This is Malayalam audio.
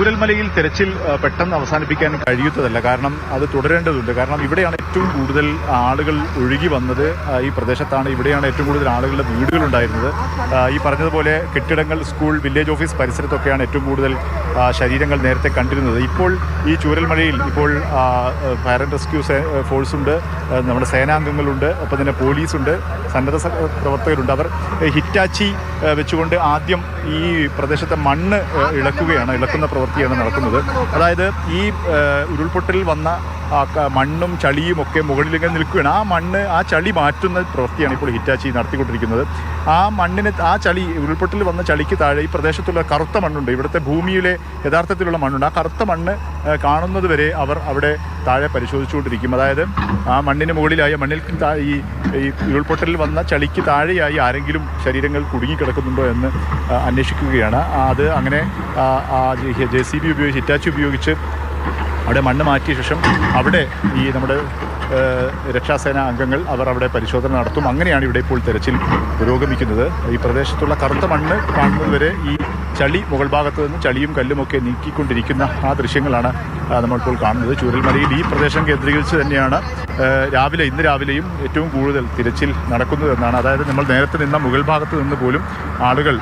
ചൂരൽമലയിൽ തെരച്ചിൽ പെട്ടെന്ന് അവസാനിപ്പിക്കാൻ കഴിയുന്നതല്ല. കാരണം അത് തുടരേണ്ടതുണ്ട്. കാരണം ഇവിടെയാണ് ഏറ്റവും കൂടുതൽ ആളുകൾ ഒഴുകി വന്നത്. ഈ പ്രദേശത്താണ് ഇവിടെയാണ് ഏറ്റവും കൂടുതൽ ആളുകളുടെ വീടുകൾ ഉണ്ടായിരുന്നത് ഈ പറഞ്ഞതുപോലെ കെട്ടിടങ്ങൾ സ്കൂൾ വില്ലേജ് ഓഫീസ് പരിസരത്തൊക്കെയാണ് ഏറ്റവും കൂടുതൽ ശരീരങ്ങൾ നേരത്തെ കണ്ടിരുന്നത്. ഇപ്പോൾ ഈ ചൂരൽമഴയിൽ ഇപ്പോൾ ഫയർ ആൻഡ് റെസ്ക്യൂ ഫോഴ്സ് ഉണ്ട്. നമ്മുടെ സേനാംഗങ്ങളുണ്ട്. ഒപ്പം തന്നെ പോലീസുണ്ട്. സന്നദ്ധ പ്രവർത്തകരുണ്ട്. അവർ ഹിറ്റാച്ചി വെച്ചുകൊണ്ട് ആദ്യം ഈ പ്രദേശത്തെ മണ്ണ് ഇളക്കുകയാണ് ഇളക്കുന്ന പ്രവൃത്തിയാണ് നടക്കുന്നത്. അതായത് ഈ ഉരുൾപൊട്ടലിൽ വന്ന മണ്ണും ചളിയും ഒക്കെ മുകളിലിങ്ങനെ നിൽക്കുകയാണ്. ആ മണ്ണ് ആ ചളി മാറ്റുന്ന പ്രവൃത്തിയാണ് ഇപ്പോൾ ഹിറ്റാച്ചി നടത്തിക്കൊണ്ടിരിക്കുന്നത്. ആ മണ്ണിന് ആ ചളി ഉരുൾപൊട്ടിൽ വന്ന ചളിക്ക് താഴെ ഈ പ്രദേശത്തുള്ള കറുത്ത മണ്ണുണ്ട്. ഇവിടുത്തെ ഭൂമിയിലെ യഥാർത്ഥത്തിലുള്ള മണ്ണുണ്ട്. ആ കറുത്ത മണ്ണ് കാണുന്നത് വരെ അവർ അവിടെ താഴെ പരിശോധിച്ചുകൊണ്ടിരിക്കും. അതായത് ആ മണ്ണിന് മുകളിലായി മണ്ണിൽ ഈ ഈ ഉരുൾപൊട്ടലിൽ വന്ന ചളിക്ക് താഴെയായി ആരെങ്കിലും ശരീരങ്ങൾ കുടുങ്ങിക്കിടക്കുന്നുണ്ടോ എന്ന് അന്വേഷിക്കുകയാണ്. അത് അങ്ങനെ ജെ സി ബി ഉപയോഗിച്ച് ഹിറ്റാച്ചി ഉപയോഗിച്ച് അവിടെ മണ്ണ് മാറ്റിയ ശേഷം അവിടെ ഈ നമ്മുടെ രക്ഷാസേന അംഗങ്ങൾ അവർ അവിടെ പരിശോധന നടത്തും. അങ്ങനെയാണ് ഇവിടെ ഇപ്പോൾ തെരച്ചിൽ പുരോഗമിക്കുന്നത്. ഈ പ്രദേശത്തുള്ള കറുത്ത മണ്ണ് കാണുന്നതുവരെ ഈ ചളി മുകൾ ഭാഗത്ത് നിന്ന് ചളിയും കല്ലുമൊക്കെ നീക്കിക്കൊണ്ടിരിക്കുന്ന ആ ദൃശ്യങ്ങളാണ് നമ്മളിപ്പോൾ കാണുന്നത്. ചൂരൽമലയിൽ ഈ പ്രദേശം കേന്ദ്രീകരിച്ച് തന്നെയാണ് രാവിലെ ഇന്ന് രാവിലെയും ഏറ്റവും കൂടുതൽ തിരച്ചിൽ നടക്കുന്നതെന്നാണ് അതായത് നമ്മൾ നേരത്തെ നിന്ന മുകൾ ഭാഗത്ത് നിന്ന് പോലും ആളുകൾ